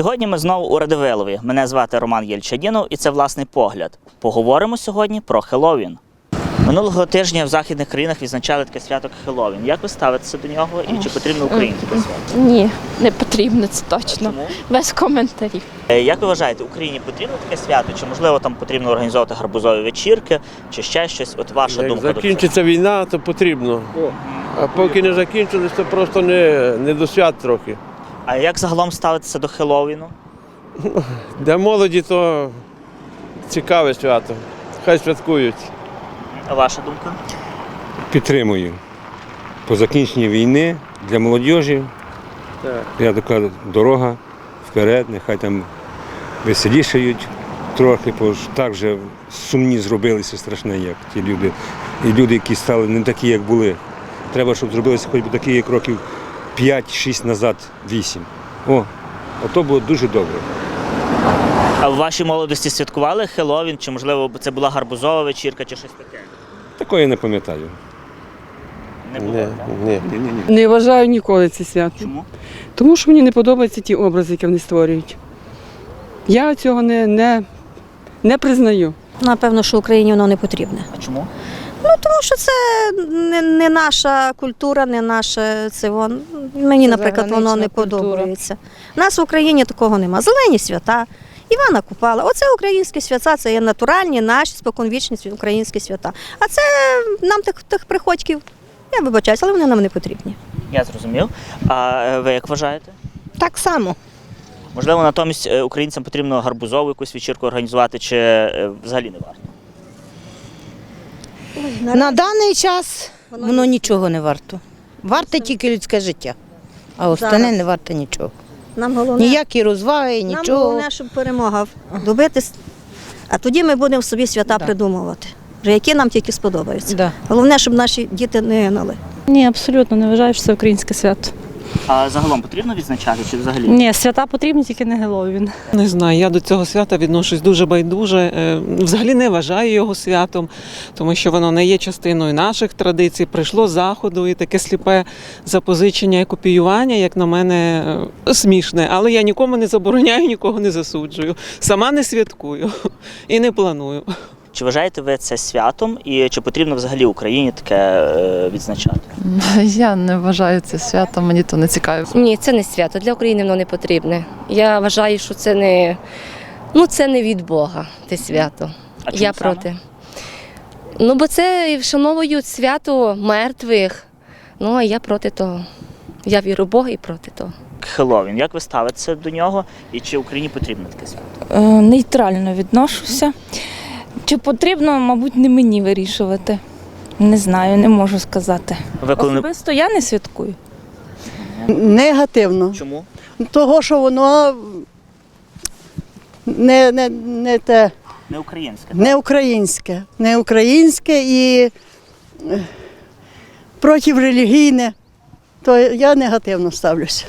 Сьогодні ми знову у Радивилові. Мене звати Роман Єльчадінов і це власний погляд. Поговоримо сьогодні про Хеллоуін. Минулого тижня в західних країнах відзначали таке свято як Хеллоуін. Як ви ставитеся до нього і чи потрібно Україні таке свято? Ні, не потрібно це точно. Чому? Без коментарів. Е, Як ви вважаєте, Україні потрібно таке свято? Чи можливо там потрібно організовувати гарбузові вечірки, чи ще щось? От ваша Як думка до цього? закінчиться війна, то потрібно. А поки не закінчилось, то просто не, не до свят трохи. А як загалом ставитися до Хеллоуіну? Для молоді то цікаве свято. Хай святкують. А ваша думка? Підтримую. По закінченні війни для молодіжі Так. я така дорога вперед, нехай там веселішають трохи, бо ж так вже сумні зробилися страшне, як ті люди. І люди, які стали не такі, як були. Треба, щоб зробилися хоч би такі, як років 5-6 назад, 8. О, ото було дуже добре. А в вашій молодості святкували Хеллоуін? Чи можливо це була гарбузова вечірка, чи щось таке? Такого я не пам'ятаю. Не було. Ні, так? ні. Не вважаю ніколи це свято. Чому? Тому що мені не подобаються ті образи, які вони створюють. Я цього не, не, не признаю. Напевно, що Україні воно не потрібне. А чому? Ну тому що це не, не наша культура, не наше це вон. Мені, Це наприклад, воно не культура. подобається. У нас в Україні такого нема. Зелені свята. Івана Купала. Оце українські свята, це є натуральні, наші споконвічні українські свята. А це нам тих, тих приходьків, я вибачаюсь, але вони нам не потрібні. Я зрозумів. А е, ви як вважаєте? Так само. Можливо, натомість е, українцям потрібно гарбузову якусь вечірку організувати, чи е, взагалі не варто? На даний час Воно нічого не варто. Варте тільки людське життя, а Зараз. не варте нічого. Нам головне, Ніякі розваги, нам нічого. головне, щоб перемога добитись. А тоді ми будемо собі свята Да. придумувати, вже які нам тільки сподобаються. Да. Головне, щоб наші діти не гинули. Ні, абсолютно не вважаю, що це українське свято. А загалом потрібно відзначати, чи взагалі? Ні, свята потрібні, тільки не Геловін. Не знаю, я до цього свята відношусь дуже байдуже. Е, Взагалі не вважаю його святом, тому що воно не є частиною наших традицій. Прийшло з заходу і таке сліпе запозичення і копіювання, як на мене, е, смішне. Але я нікому не забороняю, нікого не засуджую. Сама не святкую і не планую. Чи вважаєте ви це святом, і чи потрібно взагалі Україні таке е, відзначати? Я не вважаю це святом, мені то не цікаво. Ні, це не свято. Для України воно не потрібне. Я вважаю, що це не, ну, це не від Бога, те свято. А чому Я саме? проти. Ну, бо це вшановують свято мертвих. Ну, а я проти того. Я віру в Бога і проти того. Хеллоуін. Як ви ставитеся до нього, і чи Україні потрібно таке свято? Е, нейтрально відношуся. Чи потрібно, мабуть, не мені вирішувати. Не знаю, не можу сказати. Ви коли не... Особисто я не святкую. Негативно. Чому? Того, що воно не, не, не, те, Не українське. не українське. Не українське і е, протирелігійне. То я негативно ставлюся.